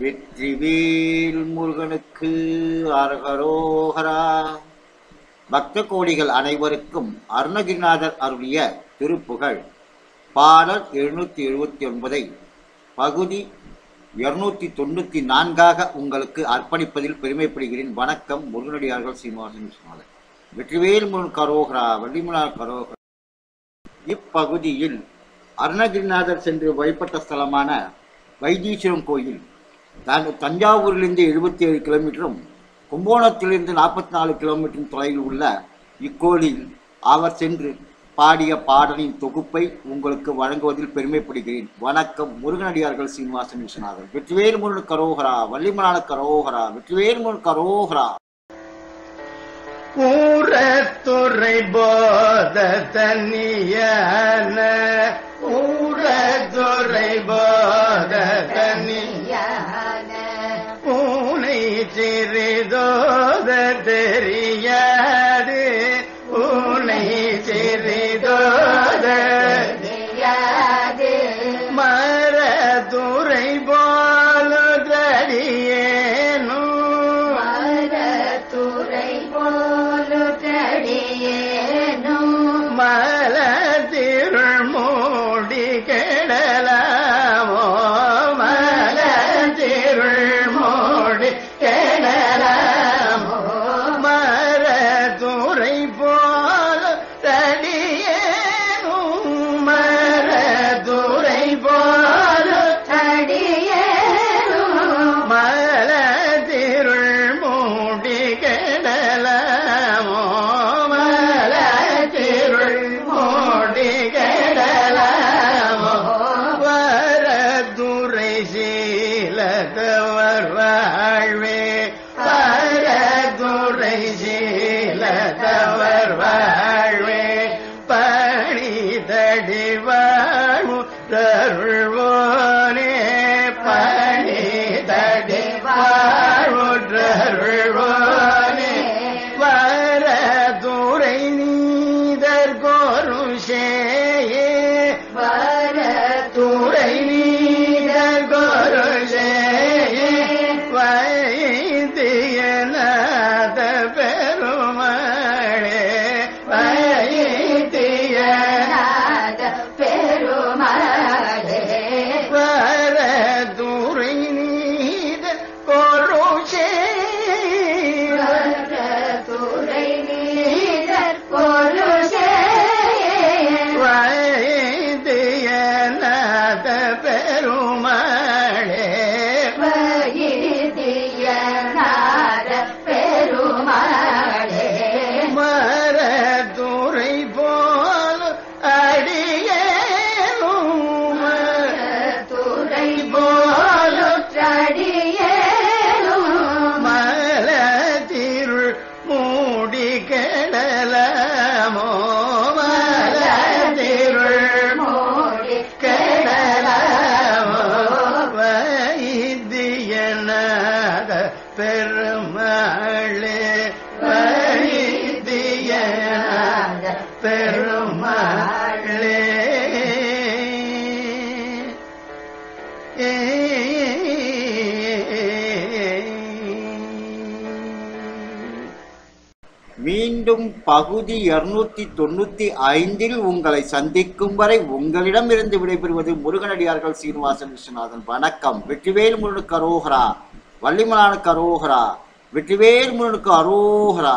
வெற்றிவேல் முருகனுக்கு அரகரோகரா. பக்த கோடிகள் அனைவருக்கும் அருணகிரிநாதர் அருளிய திருப்புகழ். பாடல் எழுநூற்றி எழுபத்தி ஒன்பதை பகுதி இருநூத்தி தொண்ணூற்றி நான்காக உங்களுக்கு அர்ப்பணிப்பதில் பெருமைப்படுகிறேன். வணக்கம் முருகனடியார்கள் சீனிவாசன் விஸ்வநாதன் வெற்றிவேல் முருகன் கரோகரா வள்ளிமலார் கரோகரா. இப்பகுதியில் அருணகிரிநாதர் சென்று வழிபட்ட ஸ்தலமான வைத்தீஸ்வரம் கோயில் தஞ்சாவூரிலிருந்து எழுபத்தி ஏழு கிலோமீட்டரும் கும்போணத்திலிருந்து நாற்பத்தி நாலு கிலோமீட்டர் தொலைவில் உள்ள இக்கோலில் அவர் சென்று பாடிய பாடலின் தொகுப்பை உங்களுக்கு வழங்குவதில் பெருமைப்படுகிறேன். வணக்கம் முருகனடியார்கள் சீனிவாசன் விஸ்வநாதன் வெற்றிவேல் முருகன் கரோகரா வள்ளிமலான கரோகரா வெற்றிவேல் முருகன் கரோகரா. ஊரத்துறை போத தனியான ஊரத்துறை போத தனியான চিরিদয় தருள்வா வைத்தியநாத பெருமாளே மரதுரை போல் அடியேனும். மரதுரை போல் மலதிருள் மூடி கெடலாமோ பெருமளே பெருமாளே. வைத்தியநாத மீண்டும் பகுதி இருநூத்தி தொண்ணூத்தி ஐந்தில் உங்களை சந்திக்கும் வரை உங்களிடமிருந்து விடைபெறுவது முருகனடியார்கள் சீனிவாசன் விஸ்வநாதன். வணக்கம். வெற்றிவேல் முருகனுக்கு அரோகரா வள்ளிமலானுக்கு அரோகரா வெற்றிவேல் முருகனுக்கு அரோகரா.